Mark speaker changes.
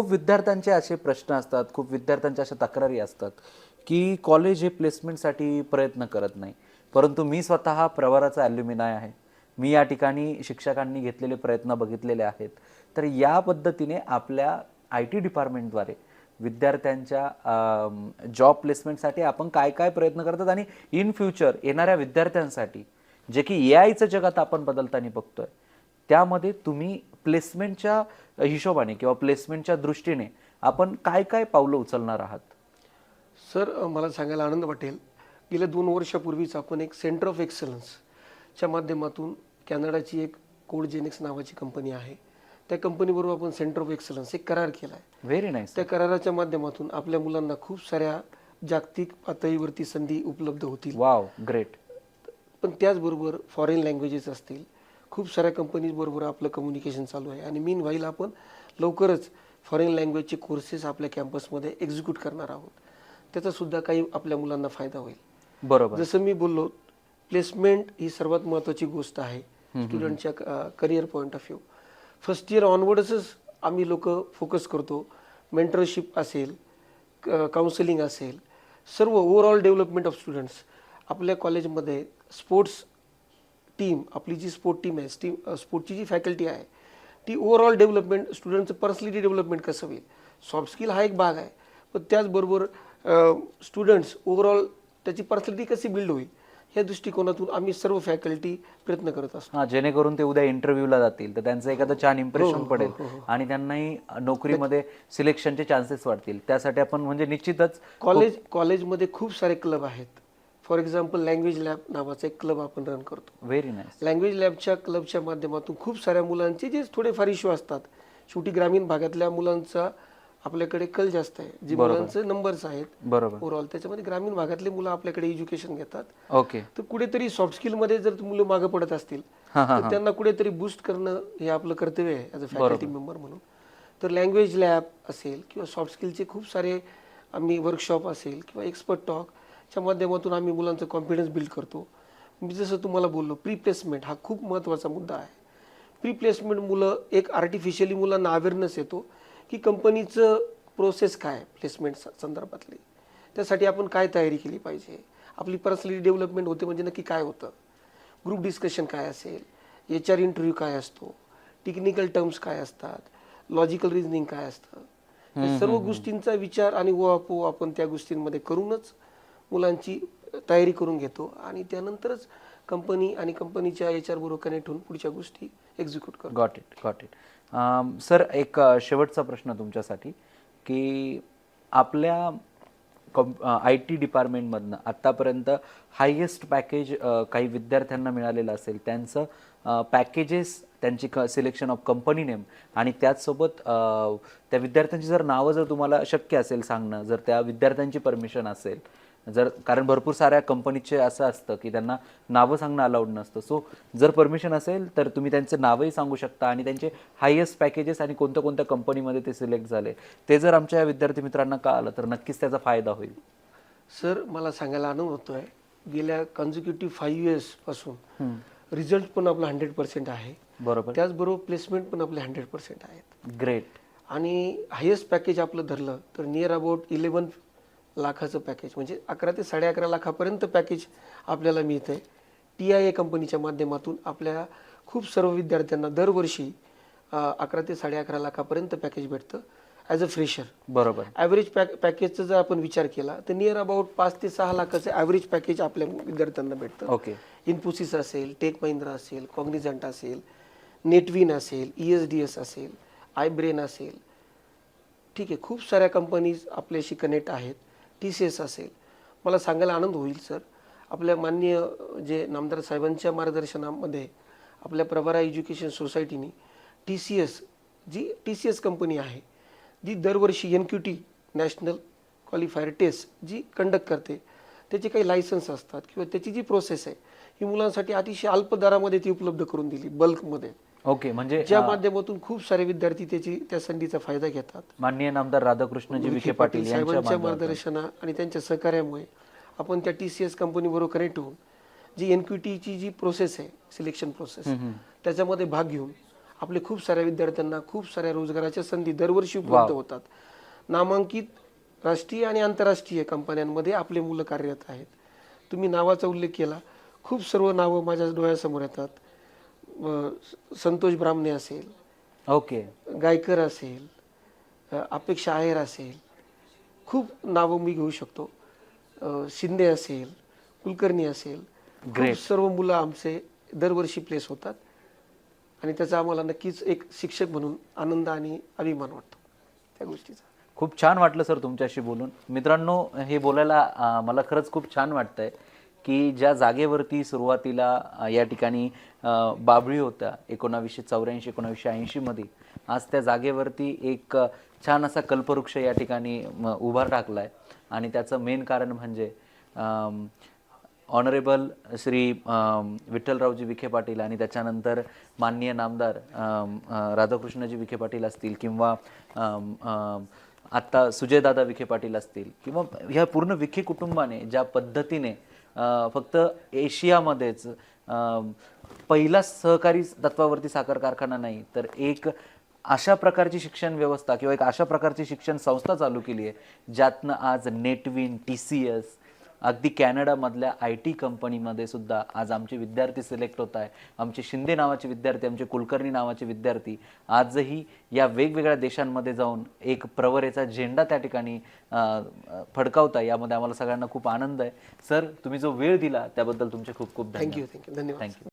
Speaker 1: खूप विद्यार्थ्यांचे असे प्रश्न असतात खूप विद्यार्थ्यांच्या अशा तक्रारी असतात की कॉलेज हे प्लेसमेंटसाठी प्रयत्न करत नाही. परंतु मी स्वतः प्रवाराचा ॲल्युमिनाय आहे. मी या ठिकाणी शिक्षकांनी घेतलेले प्रयत्न बघितलेले आहेत. तर या पद्धतीने आपल्या आय टी डिपार्टमेंटद्वारे विद्यार्थ्यांच्या जॉब प्लेसमेंटसाठी आपण काय काय प्रयत्न करतात आणि इन फ्युचर येणाऱ्या विद्यार्थ्यांसाठी जे की ए आयचं जगात आपण बदलताना बघतोय त्यामध्ये तुम्ही प्लेसमेंटच्या हिशोबाने किंवा प्लेसमेंटच्या दृष्टीने आपण काय काय पावलं उचलणार आहात?
Speaker 2: सर मला सांगायला आनंद वाटेल. गेल्या दोन वर्षापूर्वीच आपण एक सेंटर ऑफ एक्सलन्सच्या माध्यमातून कॅनडाची एक कोडजेनिक्स नावाची कंपनी आहे. त्या कंपनीबरोबर आपण सेंटर ऑफ एक्सलन्स एक करार केला आहे
Speaker 1: व्हेरी नाईस
Speaker 2: त्या कराराच्या माध्यमातून आपल्या मुलांना खूप साऱ्या जागतिक पातळीवरती संधी उपलब्ध होतील.
Speaker 1: वाव ग्रेट
Speaker 2: पण त्याचबरोबर फॉरेन लँग्वेजेस असतील खूप साऱ्या कंपनीज बरोबर आपलं कम्युनिकेशन चालू आहे. आणि मीन व्हाईल आपण लवकरच फॉरेन लँग्वेजचे कोर्सेस आपल्या कॅम्पसमध्ये एक्झिक्यूट करणार आहोत. त्याचा सुद्धा काही आपल्या मुलांना फायदा होईल.
Speaker 1: बरोबर.
Speaker 2: जसं मी बोललो प्लेसमेंट ही सर्वात महत्त्वाची गोष्ट आहे. स्टुडंटच्या career point of view first year ऑनवर्डच आम्ही लोक फोकस करतो. मेंटरशिप असेल काउन्सिलिंग असेल सर्व ओव्हरऑल डेव्हलपमेंट ऑफ स्टुडंट्स आपल्या कॉलेजमध्ये स्पोर्ट्स टीम आपली जी स्पोर्ट टीम आहे स्टीम स्पोर्टची जी फॅकल्टी आहे ती ओव्हरऑल डेव्हलपमेंट स्टुडंटचं पर्सनॅलिटी डेव्हलपमेंट कसं होईल? सॉफ्ट स्किल हा एक भाग आहे. पण त्याचबरोबर स्टुडंट्स ओव्हरऑल त्याची पर्सनॅलिटी कशी बिल्ड होईल या दृष्टिकोनातून आम्ही सर्व फॅकल्टी प्रयत्न करत असतो.
Speaker 1: हा जेणेकरून ते उद्या इंटरव्ह्यूला जातील तर त्यांचं एखादं छान
Speaker 2: हो,
Speaker 1: इम्प्रेशन पडेल आणि त्यांनाही नोकरीमध्ये सिलेक्शनचे चान्सेस वाढतील. त्यासाठी आपण म्हणजे निश्चितच
Speaker 2: कॉलेज कॉलेजमध्ये खूप सारे क्लब आहेत. फॉर एक्झाम्पल लँग्वेज लॅब नावाचा एक क्लब आपण रन करतो.
Speaker 1: व्हेरी नाईस
Speaker 2: लँग्वेज लॅबच्या क्लबच्या माध्यमातून खूप साऱ्या मुलांचे जे थोडेफार इश्यू असतात. शेवटी ग्रामीण भागातल्या मुलांचा आपल्याकडे कल जास्त आहे. जे मुलांचे नंबर्स आहेत
Speaker 1: बरोबर.
Speaker 2: ओव्हरऑल त्याच्यामध्ये ग्रामीण भागातले मुलं आपल्याकडे एज्युकेशन घेतात.
Speaker 1: ओके
Speaker 2: तर कुठेतरी सॉफ्ट स्किलमध्ये जर मुलं मागे पडत असतील तर त्यांना कुठेतरी बूस्ट करणं हे आपलं कर्तव्य आहे ॲज अ फॅकल्टी मेंबर म्हणून. तर लँग्वेज लॅब असेल किंवा सॉफ्ट स्किलचे खूप सारे आम्ही वर्कशॉप असेल किंवा एक्सपर्ट टॉकच्या माध्यमातून आम्ही मुलांचं कॉन्फिडन्स बिल्ड करतो. मी जसं तुम्हाला बोललो प्री प्लेसमेंट हा खूप महत्त्वाचा मुद्दा आहे. प्री प्लेसमेंट मुलं एक आर्टिफिशियली मुलांना अवेअरनेस येतो की कंपनीचं प्रोसेस काय प्लेसमेंट संदर्भातली. त्यासाठी आपण काय तयारी केली पाहिजे? आपली पर्सनॅलिटी डेव्हलपमेंट होते म्हणजे नक्की काय होतं? ग्रुप डिस्कशन काय असेल? एच आर इंटरव्ह्यू काय असतो? टेक्निकल टर्म्स काय असतात? लॉजिकल रिझनिंग काय असतं? या सर्व गोष्टींचा विचार आणि ओआपो आपण त्या गोष्टींमध्ये करूनच मुलांची तयारी करून घेतो आणि त्यानंतरच कंपनी आणि कंपनीच्या एच आर बरोबर कनेक्ट होऊन पुढच्या गोष्टी एक्झिक्यूट करतो.
Speaker 1: Got it got it sir एक शेवटचा प्रश्न तुमच्यासाठी की आपल्या कॉम आय टी डिपार्टमेंटमधनं आत्तापर्यंत हायेस्ट पॅकेज काही विद्यार्थ्यांना मिळालेलं असेल त्यांचं पॅकेजेस त्यांची क सिलेक्शन ऑफ कंपनी नेम आणि त्याचसोबत त्या विद्यार्थ्यांची जर नावं जर तुम्हाला शक्य असेल सांगणं जर त्या विद्यार्थ्यांची परमिशन असेल जर कारण भरपूर साऱ्या कंपनीचे असं असतं की त्यांना नावं सांगणं अलाउड नसतं. सो जर परमिशन असेल तर तुम्ही त्यांचे नावही सांगू शकता आणि त्यांचे हायेस्ट पॅकेजेस आणि कोणत्या कोणत्या कंपनीमध्ये ते सिलेक्ट झाले ते जर आमच्या विद्यार्थी मित्रांना कळालं तर नक्कीच त्याचा फायदा होईल.
Speaker 2: सर मला सांगायला आनंद होतोय. गेल्या कन्झिक्युटिव्ह फाईव्ह इयर्सपासून रिझल्ट पण आपला हंड्रेड पर्सेंट आहे.
Speaker 1: बरोबर.
Speaker 2: त्याचबरोबर प्लेसमेंट पण आपले हंड्रेड पर्सेंट आहेत.
Speaker 1: ग्रेट
Speaker 2: आणि हायेस्ट पॅकेज आपलं धरलं तर नियर अबाउट इलेवन लाखाचं पॅकेज म्हणजे अकरा ते साडे अकरा लाखापर्यंत पॅकेज आपल्याला मिळतं आहे टी आय ए कंपनीच्या माध्यमातून आपल्या खूप सर्व विद्यार्थ्यांना दरवर्षी अकरा ते साडे अकरा लाखापर्यंत पॅकेज भेटतं ॲज अ फ्रेशर
Speaker 1: बरोबर.
Speaker 2: ॲव्हरेज पॅक पॅकेजचा जर आपण विचार केला तर नियर अबाउट पाच ते सहा लाखाचं ॲव्हरेज पॅकेज आपल्या विद्यार्थ्यांना भेटतं.
Speaker 1: ओके
Speaker 2: इन्फोसिस असेल टेक महिंद्रा असेल कॉग्निझंट असेल नेटविन असेल ई एस डी एस असेल आयब्रेन असेल. ठीक आहे खूप साऱ्या कंपनीज आपल्याशी कनेक्ट आहेत. टी सी एस असेल. मला सांगायला आनंद होईल सर. आपल्या माननीय जे नामदार साहेबांच्या मार्गदर्शनामध्ये आपल्या प्रभारा एज्युकेशन सोसायटीने टी सी एस जी टी सी एस कंपनी आहे जी दरवर्षी N Q T national qualifier test जी कंडक्ट करते त्याचे काही लायसन्स असतात किंवा त्याची जी प्रोसेस आहे ही मुलांसाठी अतिशय अल्प दरामध्ये ती उपलब्ध करून दिली बल्कमध्ये
Speaker 1: ओके म्हणजे
Speaker 2: ज्या माध्यमातून खूप सारे विद्यार्थी त्याची त्या संधीचा फायदा घेतात.
Speaker 1: माननीय नामदार राधाकृष्णजी विखे पाटील यांच्या
Speaker 2: साहेबांच्या. मार्गदर्शना आणि त्यांच्या सहकार्यामुळे आपण त्या टी सी एस कंपनीबरोबर कनेक्ट होऊन जी एन क्यू टीची जी प्रोसेस आहे सिलेक्शन प्रोसेस त्याच्यामध्ये भाग घेऊन आपले खूप साऱ्या विद्यार्थ्यांना खूप साऱ्या रोजगाराच्या संधी दरवर्षी उपलब्ध होतात. नामांकित राष्ट्रीय आणि आंतरराष्ट्रीय कंपन्यांमध्ये आपले मुलं कार्यरत आहेत. तुम्ही नावाचा उल्लेख केला. खूप सर्व नावं माझ्या डोळ्यासमोर येतात. संतोष ब्राह्मणे असेल
Speaker 1: ओके.
Speaker 2: गायकर असेल अपेक्षा आहेर असेल खूप नावं मी घेऊ शकतो. शिंदे असेल कुलकर्णी असेल सर्व मुलं आमचे दरवर्षी प्लेस होतात. आणि त्याचा आम्हाला नक्कीच एक शिक्षक म्हणून आनंद आणि अभिमान वाटतो त्या गोष्टीचा.
Speaker 1: खूप छान वाटलं सर तुमच्याशी बोलून. मित्रांनो हे बोलायला मला खरंच खूप छान वाटतंय. की ज्या जागेवरती सुरुवातीला या ठिकाणी बाबळी होत्या एकोणावीसशे चौऱ्याऐंशी एकोणावीसशे ऐंशीमध्ये आज त्या जागेवरती एक छान असा कल्पवृक्ष या ठिकाणी म, उभा टाकला आहे आणि त्याचं मेन कारण म्हणजे ऑनरेबल श्री विठ्ठलरावजी विखे पाटील आणि त्याच्यानंतर माननीय नामदार राधाकृष्णजी विखे पाटील असतील किंवा आत्ता सुजयदादा विखे पाटील असतील किंवा ह्या पूर्ण विखे कुटुंबाने ज्या पद्धतीने फक्त एशियामध्येच पहिला सहकारी तत्वावरती साखर कारखाना नाही तर एक अशा प्रकारची शिक्षण व्यवस्था किंवा एक अशा प्रकारची शिक्षण संस्था चालू केली आहे ज्यातनं आज नेटविन टी सी एस अगदी कॅनडामधल्या आय टी कंपनीमध्ये सुद्धा आज आमचे विद्यार्थी सिलेक्ट होत आहे. आमचे शिंदे नावाचे विद्यार्थी आमचे कुलकर्णी नावाचे विद्यार्थी आजही या वेगवेगळ्या देशांमध्ये जाऊन एक प्रवरेचा झेंडा त्या ठिकाणी फडकावता यामध्ये आम्हाला सगळ्यांना खूप आनंद आहे. सर तुम्ही जो वेळ दिला त्याबद्दल तुमचे खूप खूप धन्यवाद.
Speaker 2: थँक्यू थँक्यू धन्यवाद.
Speaker 1: थँक्यू